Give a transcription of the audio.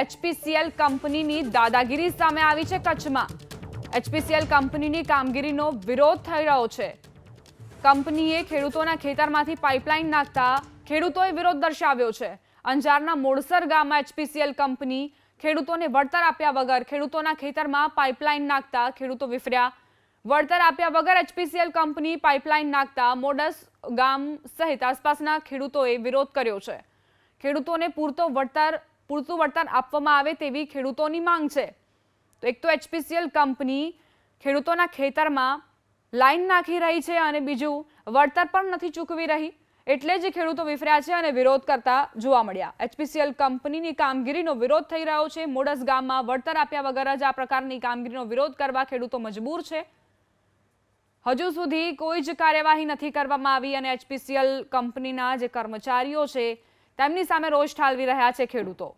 HPCL કંપનીની દાદાગીરી સામે આવી છે કચ્છમાં. એચપીસીએલ કંપનીની કામગીરીનો વિરોધ થઈ રહ્યો છે. કંપનીએ ખેડૂતોના ખેતરમાંથી પાઇપલાઇન નાખતા ખેડૂતોએ વિરોધ દર્શાવ્યો છે. અંજારના મોડસર ગામમાં એચપીસીએલ કંપની ખેડૂતોને વળતર આપ્યા વગર ખેડૂતોના ખેતરમાં પાઇપલાઇન નાખતા ખેડૂતો વિફર્યા. વળતર આપ્યા વગર એચપીસીએલ કંપની પાઇપલાઇન નાખતા મોડસ ગામ સહિત આસપાસના ખેડૂતોએ વિરોધ કર્યો છે. ખેડૂતોને પૂરતો વળતર પૂરતું વળતર આપવામાં આવે તેવી ખેડૂતોની માંગ છે. તો એક તો એચપીસીએલ કંપની ખેડૂતોના ખેતરમાં લાઈન નાખી રહી છે અને બીજું વળતર પણ નથી ચૂકવી રહી. એટલે જ ખેડૂતો વિફર્યા છે અને વિરોધ કરતા જોવા મળ્યા. એચપીસીએલ કંપનીની કામગીરીનો વિરોધ થઈ રહ્યો છે. મોડસ ગામમાં વળતર આપ્યા વગર જ આ પ્રકારની કામગીરીનો વિરોધ કરવા ખેડૂતો મજબૂર છે. હજુ સુધી કોઈ જ કાર્યવાહી નથી કરવામાં આવી અને એચપીસીએલ કંપનીના જે કર્મચારીઓ છે તેમની સામે રોષ ઠાલવી રહ્યા છે ખેડૂતો.